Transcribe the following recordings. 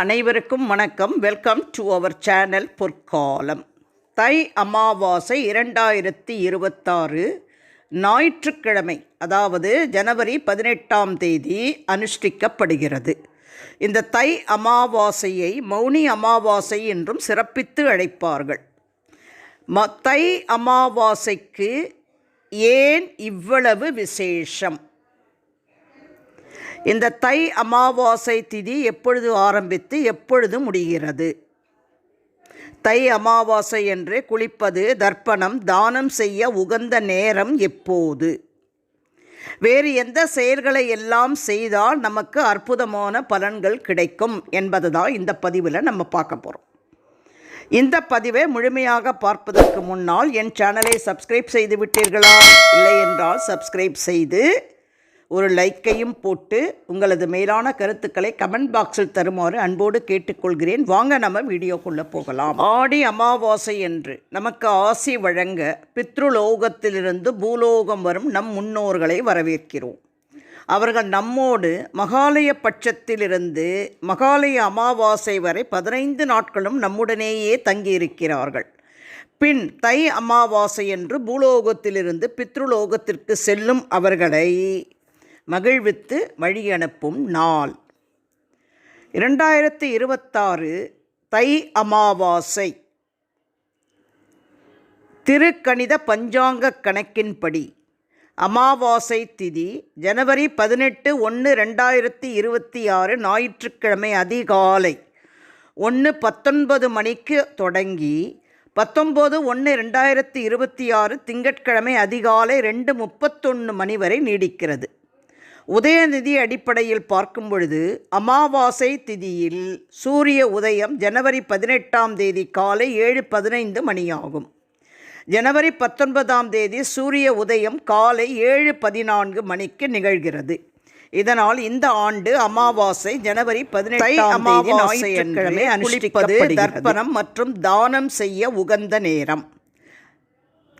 அனைவருக்கும் வணக்கம். Welcome to our channel பொற்காலம். தை அமாவாசை இரண்டாயிரத்தி இருபத்தாறு ஞாயிற்றுக்கிழமை அதாவது ஜனவரி பதினெட்டாம் தேதி அனுஷ்டிக்கப்படுகிறது. இந்த தை அமாவாசையை மௌனி அமாவாசை என்றும் சிறப்பித்து அழைப்பார்கள். ம தை அமாவாசைக்கு ஏன் இவ்வளவு விசேஷம்? இந்த தை அமாவாசை திதி எப்பொழுது ஆரம்பித்து எப்பொழுது முடிகிறது? தை அமாவாசை என்று குளிப்பது தர்ப்பணம் தானம் செய்ய உகந்த நேரம் எப்போது? வேறு எந்த செயல்களை எல்லாம் செய்தால் நமக்கு அற்புதமான பலன்கள் கிடைக்கும் என்பது தான் இந்த பதிவில் நம்ம பார்க்க போகிறோம் இந்த பதிவை முழுமையாக பார்ப்பதற்கு முன்னால் என் சேனலை சப்ஸ்கிரைப் செய்து விட்டீர்களா? இல்லை என்றால் சப்ஸ்கிரைப் செய்து ஒரு லைக்கையும் போட்டு உங்களது மேலான கருத்துக்களை கமெண்ட் பாக்ஸில் தருமாறு அன்போடு கேட்டுக்கொள்கிறேன். வாங்க நம்ம வீடியோக்குள்ளே போகலாம். ஆடி அமாவாசை என்று நமக்கு ஆசி வழங்க பித்ருலோகத்திலிருந்து பூலோகம் வரும் நம் முன்னோர்களை வரவேற்கிறோம். அவர்கள் நம்மோடு மகாலய பட்சத்திலிருந்து மகாலய அமாவாசை வரை பதினைந்து நாட்களும் நம்முடனேயே தங்கியிருக்கிறார்கள். பின் தை அமாவாசை என்று பூலோகத்திலிருந்து பித்ருலோகத்திற்கு செல்லும் அவர்களை மகிழ்வித்து வழி அனுப்பும் நாள். இரண்டாயிரத்தி இருபத்தாறு தை அமாவாசை. திருக்கணித பஞ்சாங்க கணக்கின்படி அமாவாசை திதி ஜனவரி பதினெட்டு ஒன்று ரெண்டாயிரத்தி இருபத்தி ஆறு ஞாயிற்றுக்கிழமை அதிகாலை ஒன்று பத்தொன்பது மணிக்கு தொடங்கி பத்தொம்போது ஒன்று ரெண்டாயிரத்தி இருபத்தி ஆறு திங்கட்கிழமை அதிகாலை ரெண்டு முப்பத்தொன்று மணி வரை நீடிக்கிறது. உதயநிதி அடிப்படையில் பார்க்கும் பொழுது அமாவாசை திதியில் சூரிய உதயம் ஜனவரி பதினெட்டாம் தேதி காலை ஏழு பதினைந்து மணியாகும். ஜனவரி பத்தொன்பதாம் தேதி சூரிய உதயம் காலை ஏழு பதினான்கு மணிக்கு நிகழ்கிறது. இதனால் இந்த ஆண்டு அமாவாசை ஜனவரி பதினெட்டாம் தேதி ஞாயிற்றுக்கிழமை அனுஷ்டிப்பது தர்ப்பணம் மற்றும் தானம் செய்ய உகந்த நேரம்.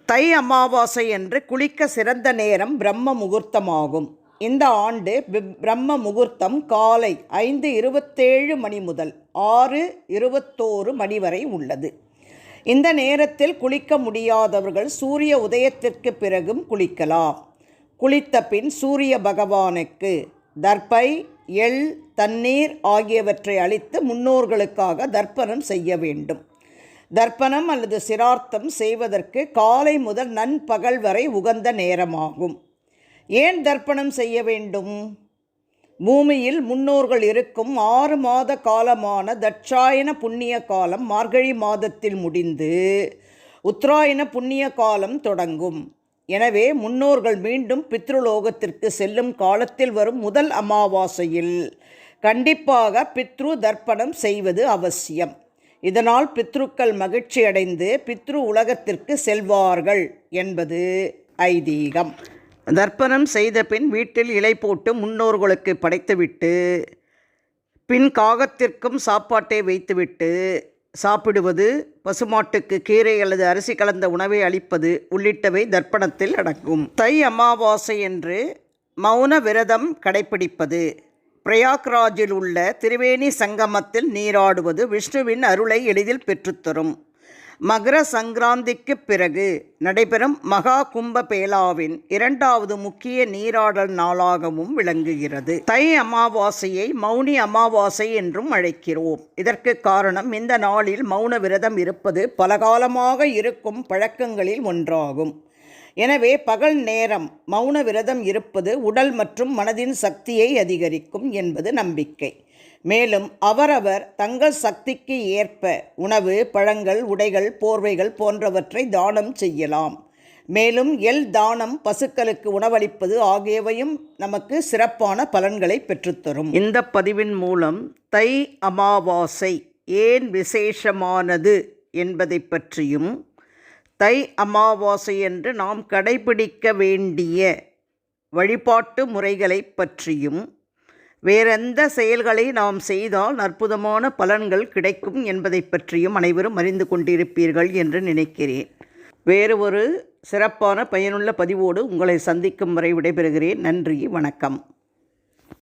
தை அமாவாசை என்று குளிக்க சிறந்த நேரம் பிரம்ம முகூர்த்தமாகும். இந்த ஆண்டு பிரம்ம முகூர்த்தம் காலை ஐந்து இருபத்தேழு மணி முதல் ஆறு இருபத்தோரு மணி வரை உள்ளது. இந்த நேரத்தில் குளிக்க முடியாதவர்கள் சூரிய உதயத்திற்கு பிறகும் குளிக்கலாம். குளித்த பின் சூரிய பகவானுக்கு தர்ப்பை எள் தண்ணீர் ஆகியவற்றை அளித்து முன்னோர்களுக்காக தர்ப்பணம் செய்ய வேண்டும். தர்ப்பணம் அல்லது சிரார்த்தம் செய்வதற்கு காலை முதல் நண்பகல் வரை உகந்த நேரமாகும். ஏன் தர்ப்பணம் செய்ய வேண்டும்? பூமியில் முன்னோர்கள் இருக்கும் ஆறு மாத காலமான தட்சாயன புண்ணிய காலம் மார்கழி மாதத்தில் முடிந்து உத்தராயண புண்ணிய காலம் தொடங்கும். எனவே முன்னோர்கள் மீண்டும் பித்ருலோகத்திற்கு செல்லும் காலத்தில் வரும் முதல் அமாவாசையில் கண்டிப்பாக பித்ரு தர்ப்பணம் செய்வது அவசியம். இதனால் பித்ருக்கள் மகிழ்ச்சி அடைந்து பித்ரு உலகத்திற்கு செல்வார்கள் என்பது ஐதீகம். தர்ப்பணம் செய்த பின் வீட்டில் இலை போட்டு முன்னோர்களுக்கு படைத்துவிட்டு பின் காகத்திற்கும் சாப்பாட்டை வைத்துவிட்டு சாப்பிடுவது பசுமாட்டுக்கு கீரை அல்லது அரிசி கலந்த உணவை அளிப்பது உள்ளிட்டவை தர்ப்பணத்தில் அடங்கும். தை அமாவாசை என்று மௌன விரதம் கடைபிடிப்பது. பிரயாக்ராஜில் உள்ள திரிவேணி சங்கமத்தில் நீராடுவது விஷ்ணுவின் அருளை எளிதில் பெற்றுத்தரும். மகர சங்கராந்திக்கு பிறகு நடைபெறும் மகா கும்ப பேலாவின் இரண்டாவது முக்கிய நீராடல் நாளாகவும் விளங்குகிறது. தை அமாவாசையை மௌனி அமாவாசை என்றும் அழைக்கிறோம். இதற்கு காரணம் இந்த நாளில் மௌன விரதம் இருப்பது பலகாலமாக இருக்கும் பழக்கங்களில் ஒன்றாகும். எனவே பகல் நேரம் மௌன விரதம் இருப்பது உடல் மற்றும் மனதின் சக்தியை அதிகரிக்கும் என்பது நம்பிக்கை. மேலும் அவரவர் தங்கள் சக்திக்கு ஏற்ப உணவு பழங்கள் உடைகள் போர்வைகள் போன்றவற்றை தானம் செய்யலாம். மேலும் எல் தானம் பசுக்களுக்கு உணவளிப்பது ஆகியவையும் நமக்கு சிறப்பான பலன்களை பெற்றுத்தரும். இந்த பதிவின் மூலம் தை அமாவாசை ஏன் விசேஷமானது என்பதை பற்றியும் தை அமாவாசை என்று நாம் கடைபிடிக்க வேண்டிய வழிபாட்டு முறைகளை பற்றியும் வேறெந்த செயல்களை நாம் செய்தால் அற்புதமான பலன்கள் கிடைக்கும் என்பதை பற்றியும் அனைவரும் அறிந்து கொண்டிருப்பீர்கள் என்று நினைக்கிறேன். வேறு ஒரு சிறப்பான பயனுள்ள பதிவோடு உங்களை சந்திக்கும் வரை விடைபெறுகிறேன். நன்றி வணக்கம்.